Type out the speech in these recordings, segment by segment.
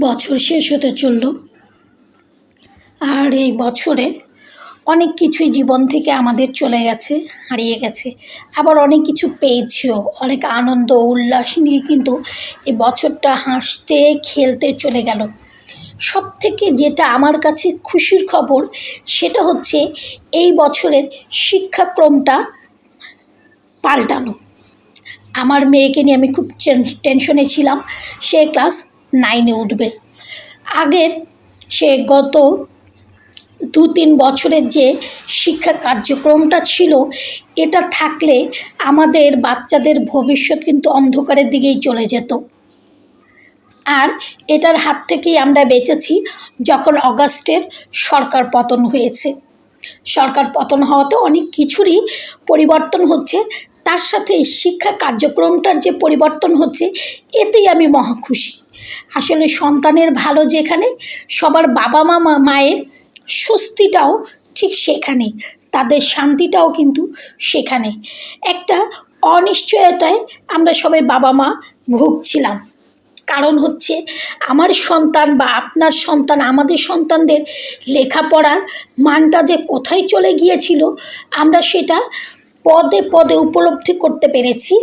বছর শেষ হতে চলল। আর এই বছরে অনেক কিছুই জীবন থেকে আমাদের চলে গেছে, হারিয়ে গেছে। আবার অনেক কিছু পেয়েছিও, অনেক আনন্দ উল্লাস নিয়ে কিন্তু এই বছরটা হাসতে, খেলতে চলে গেল। সব থেকে যেটা আমার কাছে খুশির খবর, সেটা হচ্ছে এই বছরের শিক্ষাক্রমটা পাল্টানো। আমার মেয়েকে নিয়ে আমি খুব টেনশনে ছিলাম। সে ক্লাস নাইনে উঠবে। আগের সে গত দু তিন বছরের যে শিক্ষা কার্যক্রমটা ছিল, এটা থাকলে আমাদের বাচ্চাদের ভবিষ্যৎ কিন্তু অন্ধকারের দিকেই চলে যেত। আর এটার হাত থেকেই আমরা বেঁচেছি যখন অগাস্টের সরকার পতন হয়েছে। সরকার পতন হওয়াতে অনেক কিছুরই পরিবর্তন হচ্ছে। তার সাথে শিক্ষা কার্যক্রমটার যে পরিবর্তন হচ্ছে, এতেই আমি মহা খুশি। আসলে সন্তানের ভালো যেখানে, সবার বাবা মা মায়ের স্বস্তিটাও ঠিক সেখানে, তাদের শান্তিটাও কিন্তু সেখানে। একটা অনিশ্চয়তায় আমরা সবাই বাবা মা ভুগছিলাম। কারণ হচ্ছে আমার সন্তান বা আপনার সন্তান, আমাদের সন্তানদের লেখাপড়ার মানটা যে কোথায় চলে গিয়েছিল, আমরা সেটা পদে পদে উপলব্ধি করতে পেরেছি।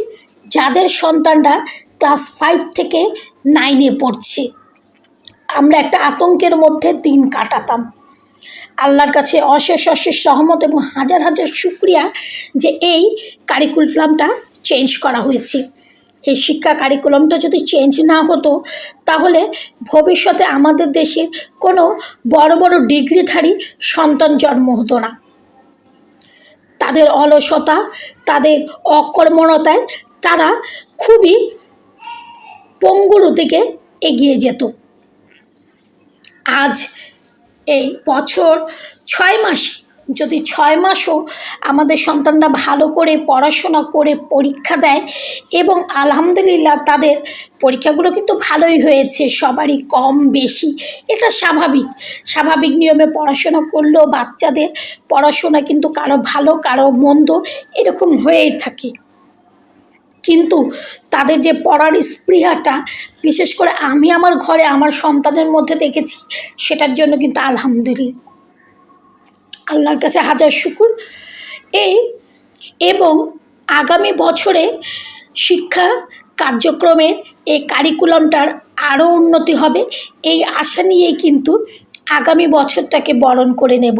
যাদের সন্তানরা ক্লাস ফাইভ থেকে নাইনে পড়ছে। আমরা একটা আতঙ্কের মধ্যে দিন কাটাতাম। আল্লাহর কাছে অশেষ অশেষ সহমত এবং হাজার হাজার শুক্রিয়া যে এই কারিকুলামটা চেঞ্জ করা হয়েছে। এই শিক্ষা কারিকুলামটা যদি চেঞ্জ না হতো, তাহলে ভবিষ্যতে আমাদের দেশের কোনো বড় বড় ডিগ্রিধারী সন্তান জন্ম হতো না। তাদের অলসতা, তাদের অকর্মণতায় তারা খুবই পঙ্গুর দিকে এগিয়ে যেত। আজ এই বছর ছয় মাস, যদি ছয় মাসও আমাদের সন্তানরা ভালো করে পড়াশোনা করে পরীক্ষা দেয় এবং আলহামদুলিল্লাহ তাদের পরীক্ষাগুলো কিন্তু ভালোই হয়েছে, সবারই কম বেশি, এটা স্বাভাবিক। স্বাভাবিক নিয়মে পড়াশোনা করলেও বাচ্চাদের পড়াশোনা কিন্তু কারও ভালো, কারও মন্দ এরকম হয়েই থাকে। কিন্তু তাদের যে পড়ার স্পৃহাটা, বিশেষ করে আমি আমার ঘরে আমার সন্তানের মধ্যে দেখেছি, সেটার জন্য কিন্তু আলহামদুলিল্লাহ। আল্লাহর কাছে হাজার শুকুর। এই এবং আগামী বছরে শিক্ষা কার্যক্রমের এই কারিকুলামটার আরও উন্নতি হবে, এই আশা নিয়েই কিন্তু আগামী বছরটাকে বরণ করে নেব।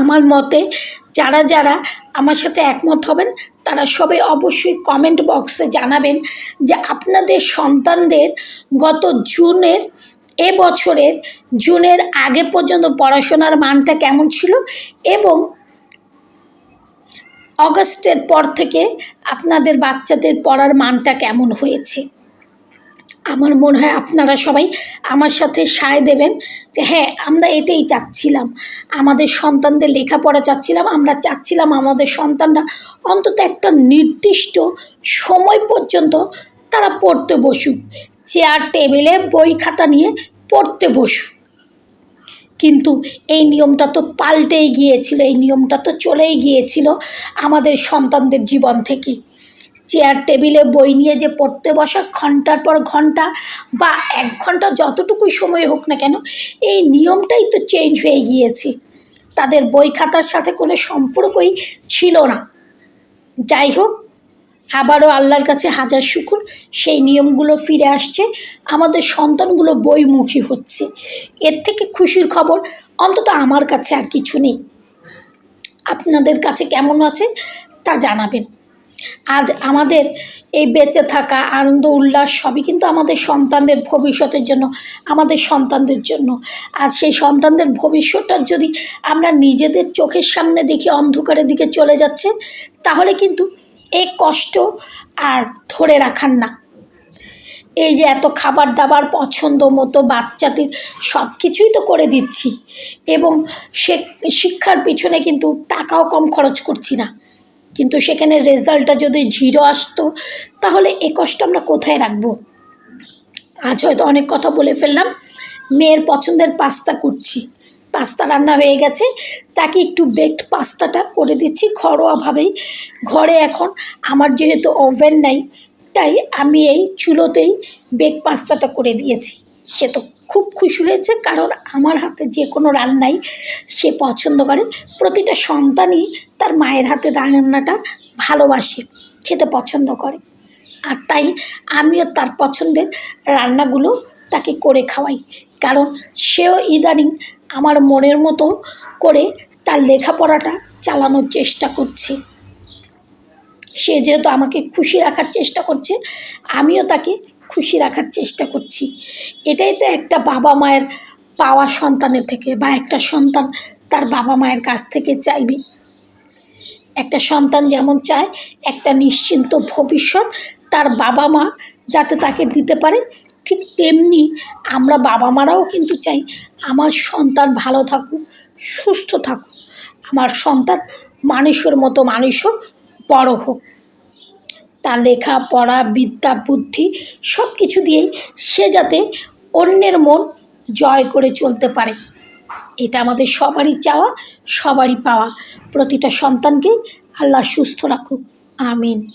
আমার মতে যারা যারা আমার সাথে একমত হবেন, তারা সবাই অবশ্যই কমেন্ট বক্সে জানাবেন যে আপনাদের সন্তানদের গত জুনের, এ বছরের, জুনের আগে পর্যন্ত পড়াশোনার মানটা কেমন ছিল এবং অগস্টের পর থেকে আপনাদের বাচ্চাদের পড়ার মানটা কেমন হয়েছে। আমার মনে হয় আপনারা সবাই আমার সাথে সায় দেবেন যে হ্যাঁ আমরা এটাই চাচ্ছিলাম। আমাদের সন্তানদের লেখাপড়া চাচ্ছিলাম, আমরা চাচ্ছিলাম আমাদের সন্তানরা অন্তত একটা নির্দিষ্ট সময় পর্যন্ত তারা পড়তে বসুক। চেয়ার, টেবিলে বই, খাতা নিয়ে পড়তে বসুক। কিন্তু এই নিয়মটা তো পাল্টেই গিয়েছিল, এই নিয়মটা তো চলেই গিয়েছিল আমাদের সন্তানদের জীবন থেকে। চেয়ার টেবিলে বই নিয়ে যে পড়তে বসা ঘণ্টার পর ঘণ্টা বা এক ঘণ্টা যতটুকুই সময় হোক না কেন, এই নিয়মটাই তো চেঞ্জ হয়ে গিয়েছে। তাদের বই খাতার সাথে কোনো সম্পর্কই ছিল না। যাই হোক, আবারও আল্লাহর কাছে হাজার শুকুর, সেই নিয়মগুলো ফিরে আসছে, আমাদের সন্তানগুলো বইমুখী হচ্ছে। এর থেকে খুশির খবর অন্তত আমার কাছে আর কিছু নেই। আপনাদের কাছে কেমন আছে তা জানাবেন। আজ আমাদের এই বেঁচে থাকা আনন্দ, উল্লাস সবই কিন্তু আমাদের সন্তানদের ভবিষ্যতের জন্য, আমাদের সন্তানদের জন্য। আর সেই সন্তানদের ভবিষ্যৎটা যদি আমরা নিজেদের চোখের সামনে দেখি অন্ধকারের দিকে চলে যাচ্ছে, তাহলে কিন্তু এই কষ্ট আর ধরে রাখার না। এই যে এত খাবার দাবার পছন্দ মতো বাচ্চাদের সব কিছুই তো করে দিচ্ছি এবং সে, শিক্ষার পিছনে কিন্তু টাকাও কম খরচ করছি না। কিন্তু সেখানে রেজাল্টটা যদি জিরো আসতো, তাহলে এ কষ্ট আমরা কোথায় রাখব? আজ হয়তো অনেক কথা বলে ফেললাম। মেয়ের পছন্দের পাস্তা করছি পাস্তা রান্না হয়ে গেছে। তাকে একটু বেকড পাস্তাটা করে দিচ্ছি ঘরোয়াভাবেই। ঘরে এখন আমার যেহেতু ওভেন নাই, তাই আমি এই চুলোতেই বেক পাস্তাটা করে দিয়েছি। সে তো খুব খুশি হয়েছে, কারণ আমার হাতে যে কোনো রান্নাই সে পছন্দ করে। প্রতিটা সন্তানই তার মায়ের হাতে রান্নাটা ভালোবাসে, খেতে পছন্দ করে। আর তাই আমিও তার পছন্দের রান্নাগুলো তাকে করে খাওয়াই, কারণ সেও ইদানিং আমার মনের মতো করে তার লেখাপড়াটা চালানোর চেষ্টা করছে। সে যেহেতু আমাকে খুশি রাখার চেষ্টা করছে, আমিও তাকে খুশি রাখার চেষ্টা করছি। এটাই তো একটা বাবা মায়ের পাওয়া সন্তানের থেকে বা একটা সন্তান তার বাবা মায়ের কাছ থেকে চাইবে। একটা সন্তান যেমন চায়, একটা নিশ্চিন্ত ভবিষ্যৎ তার বাবা মা যাতে তাকে দিতে পারে, ঠিক তেমনি আমরা বাবা মারাও কিন্তু চাই, আমার সন্তান ভালো থাকুক, সুস্থ থাকুক, আমার সন্তান মানুষের মতো মানুষ হোক বড় হোক। তার লেখা, পড়া, বিদ্যা, বুদ্ধি সব কিছু দিয়েই সে যাতে অন্যের মন জয় করে চলতে পারে। এটা আমাদের সবারই চাওয়া, সবারই পাওয়া। প্রতিটা সন্তানকে আল্লাহ সুস্থ রাখুক। আমিন।